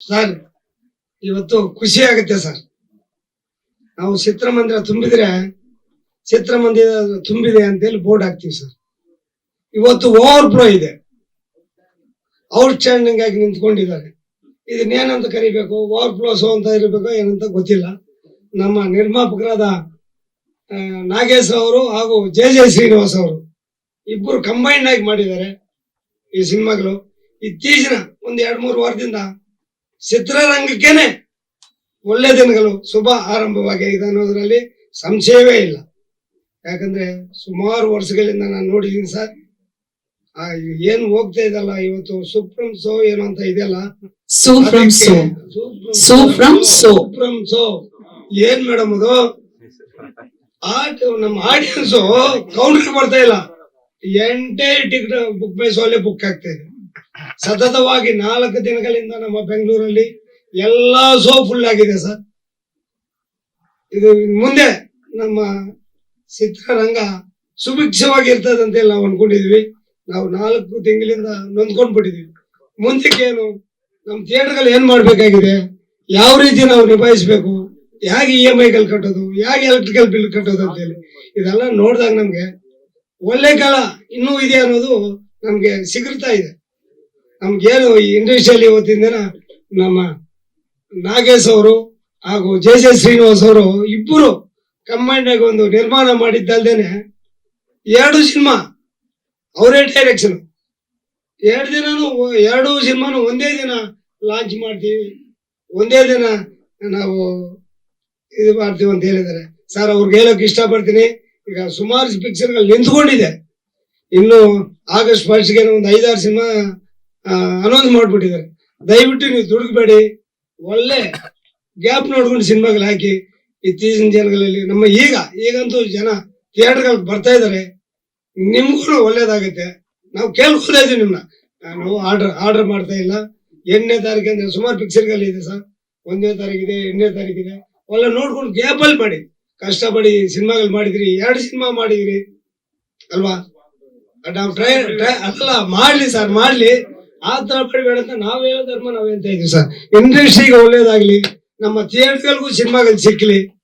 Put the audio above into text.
Sir, ಇವತ್ತು ಖುಷಿ ಆಗುತ್ತೆ ಸರ್. ನಾವು ಚಿತ್ರಮಂದಿರ ತುಂಬಿದ್ರೆ, ಚಿತ್ರಮಂದಿರ ತುಂಬಿದೆ ಅಂತ ಹೇಳಿ ಬೋರ್ಡ್ ಹಾಕ್ತೀವಿ ಸರ್. ಇವತ್ತು ಓವರ್ ಫ್ಲೋ ಇದೆ. ಔಟ್ ಸ್ಟ್ಯಾಂಡಿಂಗ್ ಆಗಿ ನಿಂತ್ಕೊಂಡಿದ್ದಾರೆ. ಇದನ್ನೇನಂತ ಕರಿಬೇಕು? ಓವರ್ ಫ್ಲೋಸು ಅಂತ ಇರಬೇಕು ಏನಂತ ಗೊತ್ತಿಲ್ಲ. ನಮ್ಮ ನಿರ್ಮಾಪಕರಾದ ನಾಗೇಶ್ ಅವರು ಹಾಗೂ ಜೆ ಜೆ ಶ್ರೀನಿವಾಸ್ ಅವರು ಇಬ್ಬರು ಕಂಬೈಂಡ್ ಆಗಿ ಮಾಡಿದ್ದಾರೆ ಈ ಸಿನಿಮಾಗಳು. ಇತ್ತೀಚಿನ ಒಂದು ಎರಡು ಮೂರು ವಾರದಿಂದ ಚಿತ್ರರಂಗಕ್ಕೇನೆ ಒಳ್ಳೆ ದಿನಗಳು ಶುಭ ಆರಂಭವಾಗಿದೆ ಅನ್ನೋದ್ರಲ್ಲಿ ಸಂಶಯವೇ ಇಲ್ಲ. ಯಾಕಂದ್ರೆ ಸುಮಾರು ವರ್ಷಗಳಿಂದ ನಾನು ನೋಡಿದ್ದೀನಿ ಸರ್. ಆ ಏನ್ ಹೋಗ್ತಾ ಇದಲ್ಲ ಇವತ್ತು ಸುಪ್ರಂ ಸೋ ಏನು ಅಂತ ಇದೆಯಲ್ಲ. Supreme so. ಏನ್ ಮೇಡಮ್ ಅದು? ಆಟ ನಮ್ಮ ಆಡಿಯನ್ಸ್ ಕೌಂಟರ್ ಬರ್ತಾ ಇಲ್ಲ. ಎಂಟೇ ಟಿಕೆಟ್ ಬುಕ್ ಮೈ ಸೋಲೆ ಬುಕ್ ಆಗ್ತಾ ಇದೆ. ಸತತವಾಗಿ ನಾಲ್ಕು ದಿನಗಳಿಂದ ನಮ್ಮ ಬೆಂಗಳೂರಲ್ಲಿ ಎಲ್ಲಾ ಸೋ ಫುಲ್ ಆಗಿದೆ ಸರ್. ಇದು ಮುಂದೆ ನಮ್ಮ ಚಿತ್ರರಂಗ ಸುಭಿಕ್ಷವಾಗಿ ಇರ್ತದೆ ಅಂತೇಳಿ ನಾವು ಅನ್ಕೊಂಡಿದ್ವಿ. ನಾವು ನಾಲ್ಕು ತಿಂಗಳಿಂದ ನೊಂದ್ಕೊಂಡ್ಬಿಟ್ಟಿದೀವಿ. ಮುಂದಕ್ಕೆ ಏನು ನಮ್ಮ ಥಿಯೇಟರ್ಗಳು ಏನ್ ಮಾಡ್ಬೇಕಾಗಿದೆ? ಯಾವ ರೀತಿ ನಾವು ನಿಭಾಯಿಸ್ಬೇಕು? ಹೇಗೆ ಇ ಎಂ ಐಗಳು ಕಟ್ಟೋದು? ಹೇಗೆ ಎಲೆಕ್ಟ್ರಿಕಲ್ ಬಿಲ್ ಕಟ್ಟೋದು ಅಂತೇಳಿ ಇದೆಲ್ಲ ನೋಡಿದಾಗ ನಮ್ಗೆ ಒಳ್ಳೆ ಕಾಲ ಇನ್ನೂ ಇದೆ ಅನ್ನೋದು ನಮ್ಗೆ ಸಿಗುತ್ತಾ ಇದೆ. ನಮ್ಗೇನು ಇಂಡಸ್ಟ್ರಿಯಲ್ಲಿ ಇವತ್ತಿನ ನಮ್ಮ ನಾಗೇಶ್ ಅವರು ಹಾಗೂ ಜೆ ಜೆ ಶ್ರೀನಿವಾಸ್ ಅವರು ಇಬ್ಬರು ಕಂಬೈಂಡ್ ಒಂದು ನಿರ್ಮಾಣ ಮಾಡಿದ್ದಲ್ದೇನೆ ಎರಡು ಸಿನಿಮಾ, ಅವರೇ ಡೈರೆಕ್ಷನ್ ಎರಡು ದಿನನು ಎರಡು ಸಿನಿಮಾನು ಒಂದೇ ದಿನ ಲಾಂಚ್ ಮಾಡ್ತೀವಿ. ಒಂದೇ ದಿನ ನಾವು ಇದು ಮಾಡ್ತೀವಿ ಅಂತ ಹೇಳಿದ್ದಾರೆ. ಸರ್, ಅವ್ರಿಗೆ ಹೇಳೋಕೆ ಇಷ್ಟಪಡ್ತೀನಿ. ಈಗ ಸುಮಾರು ಪಿಕ್ಚರ್ಗಳು ನಿಂತ್ಕೊಂಡಿದೆ. ಇನ್ನು ಆಗಸ್ಟ್ ಫಸ್ಟ್ಗೆ ಒಂದು ಐದಾರು ಸಿನಿಮಾ ಅನೌನ್ಸ್ ಮಾಡ್ಬಿಟ್ಟಿದ್ದಾರೆ. ದಯವಿಟ್ಟು ನೀವು ದುಡುಕ್ಬೇಡಿ ಒಳ್ಳೆ ಗ್ಯಾಪ್ ನೋಡ್ಕೊಂಡು ಸಿನಿಮಾಗಳು ಹಾಕಿ ಇತ್ತೀಚಿನ ದಿನಗಳಲ್ಲಿ ನಮ್ಮ ಈಗ, ಈಗಂತೂ ಜನ ಥಿಯೇಟರ್ಗಳಿಗೆ ಬರ್ತಾ ಇದ್ದಾರೆ. ನಿಮ್ಗೂ ಒಳ್ಳೇದಾಗುತ್ತೆ. ನಾವು ಕೇಳ್ಕೊತಾ ಇದೀವಿ ನಿಮ್ನ. ನಾವು ಆರ್ಡರ್ ಆರ್ಡರ್ ಮಾಡ್ತಾ ಇಲ್ಲ. ಎಂಟನೇ ತಾರೀಕು ಅಂದ್ರೆ ಸುಮಾರು ಪಿಕ್ಚರ್ಗಳು ಇದೆ ಸರ್. ಒಂದನೇ ತಾರೀಕಿದೆ ಎಂಟನೇ ತಾರೀಕಿದೆ ಒಳ್ಳೆ ನೋಡ್ಕೊಂಡು ಗ್ಯಾಪಲ್ಲಿ ಮಾಡಿ. ಕಷ್ಟಪಡಿ ಸಿನಿಮಾಗಳು ಮಾಡಿದ್ರಿ, ಎರಡು ಸಿನಿಮಾ ಮಾಡಿದ್ರಿ. ಅಲ್ವಾ? ನಾವು ಟ್ರೈ ಟ್ರೈ, ಅಲ್ಲ, ಮಾಡ್ಲಿ ಸರ್, ಮಾಡ್ಲಿ. ಆ ತರ ನಾವ್ ಹೇಳೋ ಧರ್ಮ ನಾವ್ ಹೇಳ್ತಾ ಇದೀವಿ ಸರ್. ಇಂಡಸ್ಟ್ರಿಗೆ ಒಳ್ಳೇದಾಗ್ಲಿ, ನಮ್ಮ ಥಿಯೇಟರ್ಗಳಿಗೂ ಸಿನಿಮಾಗಳು ಸಿಕ್ಲಿ.